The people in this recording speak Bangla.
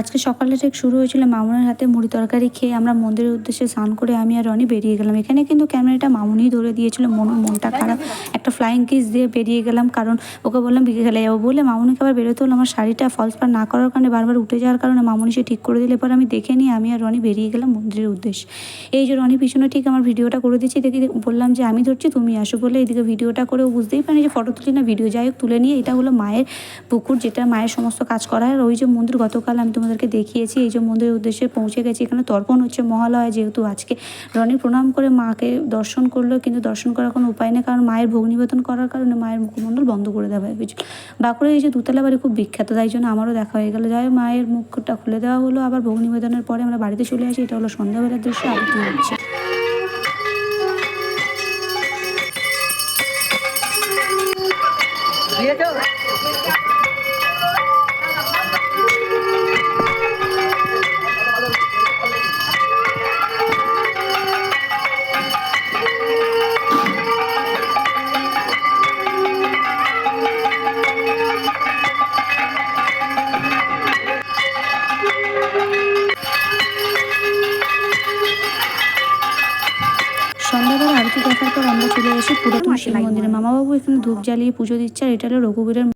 আজকে সকালে ঠিক শুরু হয়েছিল মামুনের হাতে মুড়ি তরকারি খেয়ে আমরা মন্দিরের উদ্দেশ্যে স্নান করে আমি আর রনি বেরিয়ে গেলাম। এখানে কিন্তু ক্যামেরাটা মামুনিই ধরে দিয়েছিল। মনুর মনটা খারাপ। একটা ফ্লাইং কিস দিয়ে বেরিয়ে গেলাম কারণ ওকে বললাম বিকে বিকেলে যাব বলে মামুনিকে আবার বেরোতে হলো। আমার শাড়িটা ফলস পার না করার কারণে বারবার উঠে যাওয়ার কারণে মামুনি সে ঠিক করে দিলে পর আমি দেখে নিই আমি আর রনি বেরিয়ে গেলাম মন্দিরের উদ্দেশ্যে। এই যে রনি পিছনে ঠিক আমার ভিডিওটা করে দিচ্ছি দেখি বললাম যে, আমি ধরছি, তুমি আসো বলে এদিকে ভিডিওটা করেও বুঝতেই পারি যে ফটো তুলি না ভিডিও যাই হোক, তুলে নিয়ে এটা হলো মায়ের পুকুর যেটা মায়ের সমস্ত কাজ করা হয় ওই যে মন্দির গতকাল আমি তোমাদেরকে দেখিয়েছি, এই যে মন্দিরের উদ্দেশ্যে পৌঁছে গেছি। এখানে তর্পণ হচ্ছে মহালয়া যেহেতু আজকে। রনি প্রণাম করে মাকে দর্শন করল, কিন্তু দর্শন করার কোনো উপায় নেই, কারণ মায়ের ভোগ নিবেদন করার কারণে মায়ের মুখমণ্ডল বন্ধ করে দেওয়া হয়ে গেছিল। বাঁকুড়ে এই যে দুতলা বাড়ি খুব বিখ্যাত, তাই জন্য আমারও দেখা হয়ে গেলো। যাই মায়ের মুখটা খুলে দেওয়া হলো। আবার ভোগ নিবেদনের পরে আমরা বাড়িতে চলে আসি, এটা হলো সন্ধ্যাবেলার দৃশ্য আরতি হচ্ছে। সন্ধ্যাবেলা আরতি দেখার পর আমরা চলে এসে পুরাতন শিব মন্দিরে। মামাবাবু এখানে ধূপ জ্বালিয়ে পুজো দিচ্ছে আর এটা হলো রঘুবীরের